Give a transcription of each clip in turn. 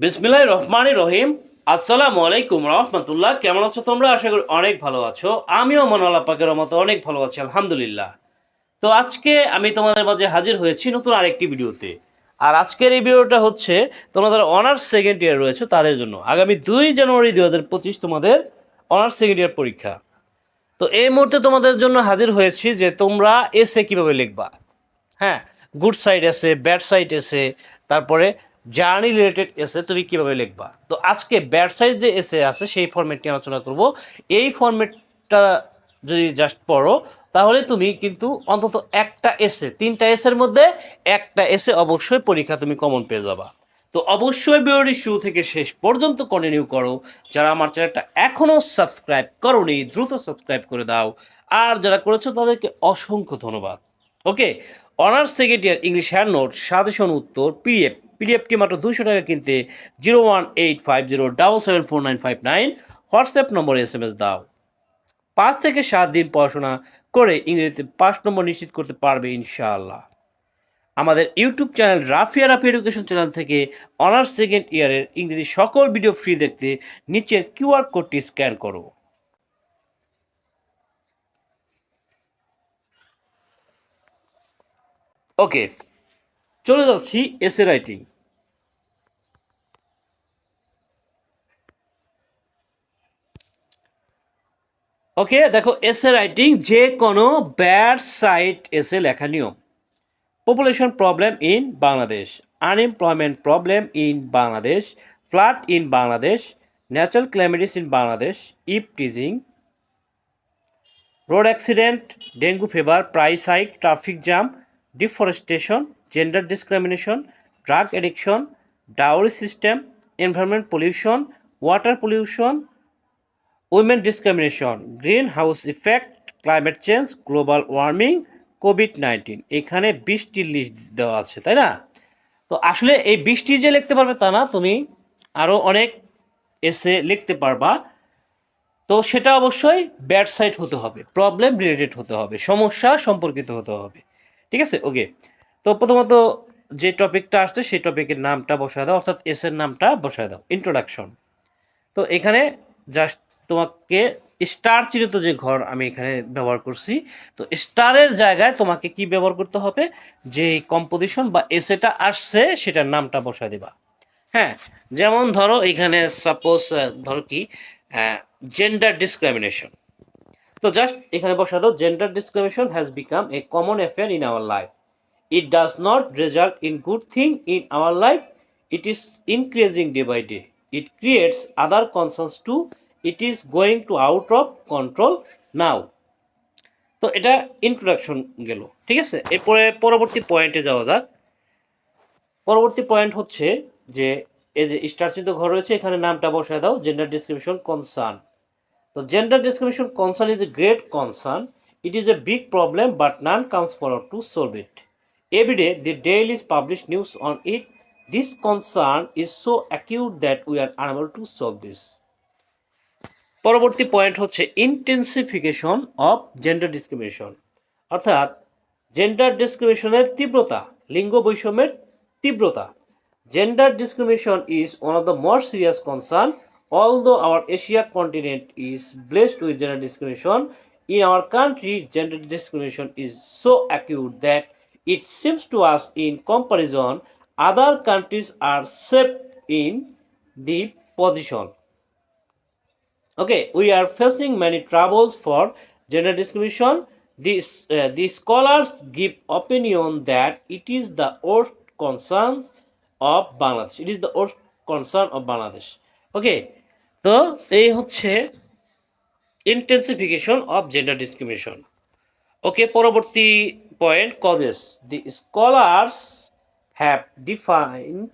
বিসমিল্লাহ রহমান রহিম। আসসালামু আলাইকুম রহমতুল্লাহ। কেমন আছো তোমরা? আশা করি অনেক ভালো আছো। আমিও মনোয়াল্লাহ পাকের মতো অনেক ভালো আছি, আলহামদুলিল্লাহ। তো আজকে আমি তোমাদের মাঝে হাজির হয়েছি নতুন আরেকটি ভিডিওতে। আর আজকের এই ভিডিওটা হচ্ছে তোমাদের অনার্স সেকেন্ড ইয়ার রয়েছে তাদের জন্য। আগামী দুই জানুয়ারি দু হাজার পঁচিশ তোমাদের অনার্স সেকেন্ড ইয়ার পরীক্ষা। তো এই মুহূর্তে তোমাদের জন্য হাজির হয়েছি যে তোমরা এসে কীভাবে লিখবা? হ্যাঁ গুড সাইড এসে ব্যাড সাইড এসে তারপরে জার্নি রিলেটেড এসে তুমি কীভাবে লিখবা? তো আজকে ব্যাড সাইড যে এসে আছে, সেই ফর্মেটটি আলোচনা করব। এই ফর্মেটটা যদি জাস্ট পড়ো, তাহলে তুমি কিন্তু অন্তত একটা এসে তিনটা এসের মধ্যে একটা এসে অবশ্যই পরীক্ষা তুমি কমন পেয়ে যাবা। তো অবশ্যই ভিডিওটি শুরু থেকে শেষ পর্যন্ত কন্টিনিউ করো। যারা আমার চ্যানেলটা এখনও সাবস্ক্রাইব করোনি, দ্রুত সাবস্ক্রাইব করে দাও। আর যারা করেছ তাদেরকে অসংখ্য ধন্যবাদ। Okay honours second year English hand note suggestion উত্তর পিডিএফ পিডিএফটি মাত্র দুশো টাকা কিনতে zero one eight five zero double seven four nine five nine WhatsApp নম্বরে এস এম এস দাও। পাঁচ থেকে সাত দিন পড়াশোনা করে ইংরেজিতে পাঁচ নম্বর নিশ্চিত করতে পারবে ইনশাআল্লাহ। আমাদের YouTube channel Rafia Rafi education channel থেকে অনার্স সেকেন্ড ইয়ারের ইংরেজি সকল ভিডিও ফ্রি দেখতে নিচের কিউআর কোডটি স্ক্যান করো। ওকে চলে যাচ্ছি এসে রাইটিং। ওকে দেখো এসে রাইটিং যে কোনো ব্যাড সাইট এসে লেখা নিয়ম। Population problem in Bangladesh unemployment problem in Bangladesh flood in Bangladesh natural calamities in Bangladesh eve teasing road accident, dengue fever, price hike, traffic deforestation gender discrimination drug addiction dowry system environment pollution water pollution women discrimination green house effect climate change global warming COVID nineteen এখানে বৃষ্টির list দেওয়া আছে, তাই না? তো আসলে এই বৃষ্টি যে লিখতে পারবে তা না, তুমি আরও অনেক এসে লিখতে পারবা। তো সেটা অবশ্যই ব্যাড সাইড হতে হবে প্রবলেম রিলেটেড হতে হবে, সমস্যা সম্পর্কিত হতে হবে। ঠিক আছে? ওকে তো প্রথমত যে টপিকটা আসছে, সেই টপিকের নামটা বসায় দাও, অর্থাৎ এস এর নামটা বসায় দাও। ইন্ট্রোডাকশন তো এখানে জাস্ট তোমাকে স্টার চিহ্নিত যে ঘর আমি এখানে ব্যবহার করছি, তো স্টারের জায়গায় তোমাকে কি ব্যবহার করতে হবে? যে কম্পোজিশন বা এসেটা আসছে, সেটার নামটা বসায় দেবা। হ্যাঁ? যেমন ধরো, এখানে সাপোজ ধরো কি জেন্ডার ডিসক্রিমিনেশন তো জাস্ট এখানে বসা দাও gender discrimination has become a common affair in our life it does not result in good thing in our life it is increasing day by day it creates other concerns to it is going to out of control now তো এটা introduction গেল, ঠিক আছে? এরপরে পরবর্তী পয়েন্টে যাওয়া যাক। পরবর্তী পয়েন্ট হচ্ছে যে, এই যে স্টারচিত ঘর রয়েছে, এখানে নামটা বসায় দাও জেন্ডার ডিসক্রিমিনেশন কনসার্ন তো gender discrimination concern is a great concern it is a big problem but none comes forward to solve it every day the daily is publish news on it this concern is so acute that we are unable to solve this পরবর্তী point হচ্ছে intensification of gender discrimination অর্থাৎ gender ডিসক্রিমিনেশনের তীব্রতা, লিঙ্গ বৈষম্যের তীব্রতা। Gender discrimination is one of the most serious concern. Although our Asia continent is blessed with gender discrimination, in our country, gender discrimination is so acute that it seems to us, in comparison, other countries are safe in the position. Okay, we are facing many troubles for gender discrimination. These, uh, the scholars give opinion that it is the worst concerns of Bangladesh it is the worst concern of Bangladesh okay তো এই হচ্ছে intensification of gender discrimination okay পরবর্তী point causes the scholars have defined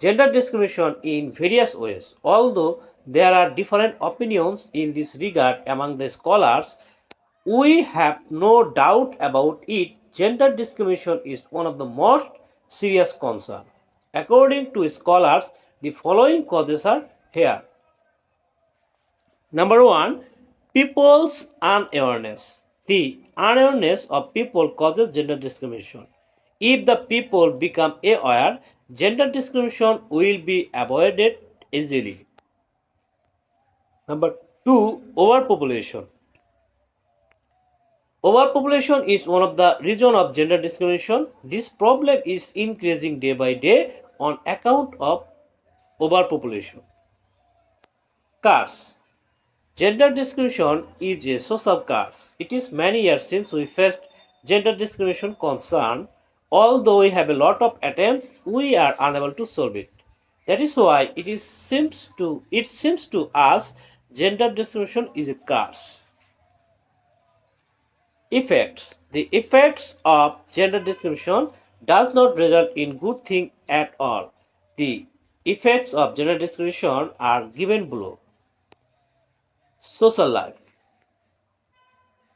gender discrimination in various ways. Although there are different opinions in this regard among the scholars, we have no doubt about it. Gender discrimination is one of the most serious concern. According to scholars, the following causes are here. Number one, people's unawareness. The unawareness of people causes gender discrimination. If the people become aware gender discrimination will be avoided easily. Number two, overpopulation. Overpopulation is one of the reason of gender discrimination. This problem is increasing day by day on account of overpopulation. Curse. Gender discrimination is a social curse. It is many years since we faced gender discrimination concern. Although we have a lot of attempts, we are unable to solve it. That is why it is seems to it seems to us gender discrimination is a curse. Effects. The effects of gender discrimination does not result in good thing at all. The effects of gender discrimination are given below. Social life.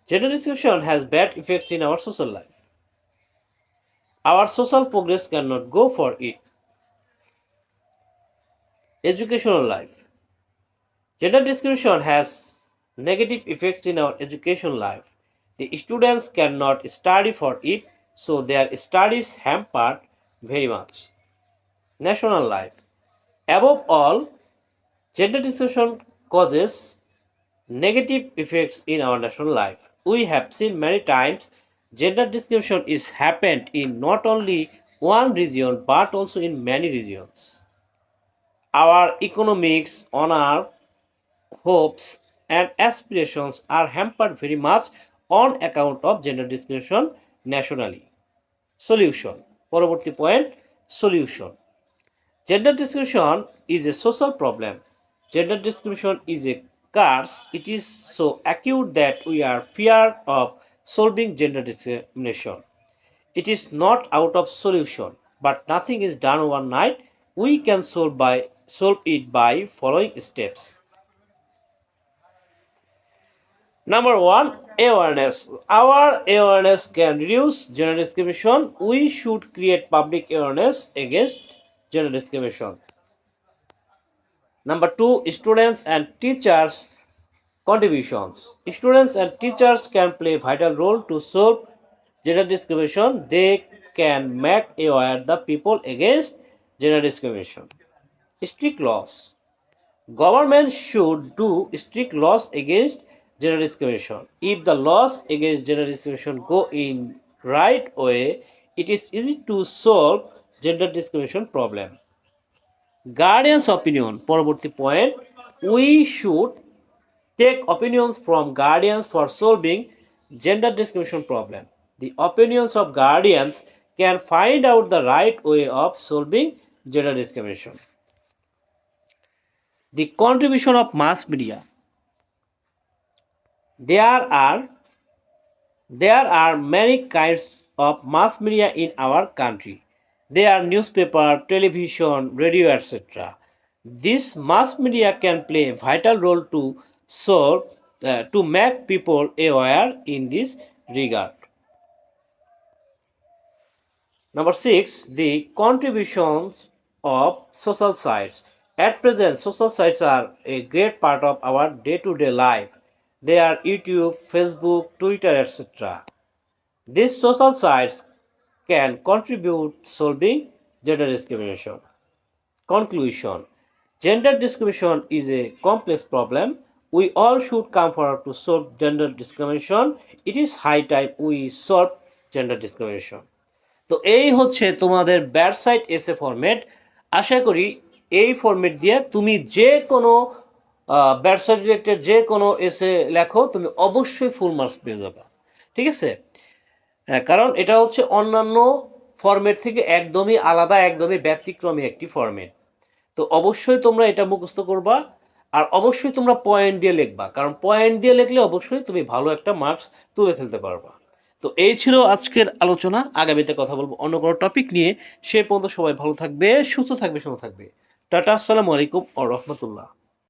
Gender discrimination has bad effects in our social life. Our social progress cannot go for it. Educational life. Gender discrimination has negative effects in our education life. The students cannot study for it, so their studies hampered very much. National life. Above all, gender discrimination causes negative effects in our national life. We have seen many times gender discrimination is happened in not only one region but also in many regions. Our economics, honor, hopes, and aspirations are hampered very much on account of gender discrimination nationally. Solution পরবর্তী point solution Gender discrimination is a social problem. Gender discrimination is a curse. It is so acute that we are fear of solving gender discrimination. It is not out of solution, but nothing is done overnight. We can solve by solve it by following steps. Number one, awareness. Our awareness can reduce gender discrimination. We should create public awareness against gender discrimination. Number two, students and teachers contributions. Students and teachers can play vital role to solve gender discrimination. They can make aware the people against gender discrimination. Strict laws. Government should do strict laws against gender discrimination. If the laws against gender discrimination go in right way, it is easy to solve gender discrimination problem. Guardians opinion পরবর্তী point we should take opinions from guardians for solving gender discrimination problem. The opinions of guardians can find out the right way of solving gender discrimination. The contribution of mass media. There are there are many kinds of mass media in our country. They are newspaper, television, radio, etc. This mass media can play a vital role to solve uh, to make people aware in this regard. Number six, the contributions of social sites. At present, social sites are a great part of our day-to-day life. They are YouTube, Facebook, Twitter, etc. These social sites can contribute solving gender discrimination. Conclusion Gender discrimination is a complex problem. We all should come forward to solve gender discrimination. It is high time we solve gender discrimination. তো এই হচ্ছে তোমাদের ব্যাটসাইট এসে format আশা করি এই format দিয়ে তুমি যে কোনো ব্যাটসাইট রিলেটেড যে কোনো এসে লেখো তুমি অবশ্যই ফুল মার্কস পেয়ে যাবে ঠিক আছে হ্যাঁ, কারণ এটা হচ্ছে অন্যান্য ফরম্যাট থেকে একদমই আলাদা একদমই ব্যতিক্রমী একটি ফরম্যাট তো অবশ্যই তোমরা এটা মুখস্থ করবা আর অবশ্যই তোমরা পয়েন্ট দিয়ে লিখবা কারণ পয়েন্ট দিয়ে লিখলে অবশ্যই তুমি ভালো একটা মার্কস তুলে ফেলতে পারবা। তো এই ছিল আজকের আলোচনা। আগামীতে কথা বলব অন্য কোনো টপিক নিয়ে। সে পর্যন্ত সবাই ভালো থাকবে সুস্থ থাকবে সুস্থ থাকবে। টাটা আসসালামু আলাইকুম ও রহমতুল্লাহ।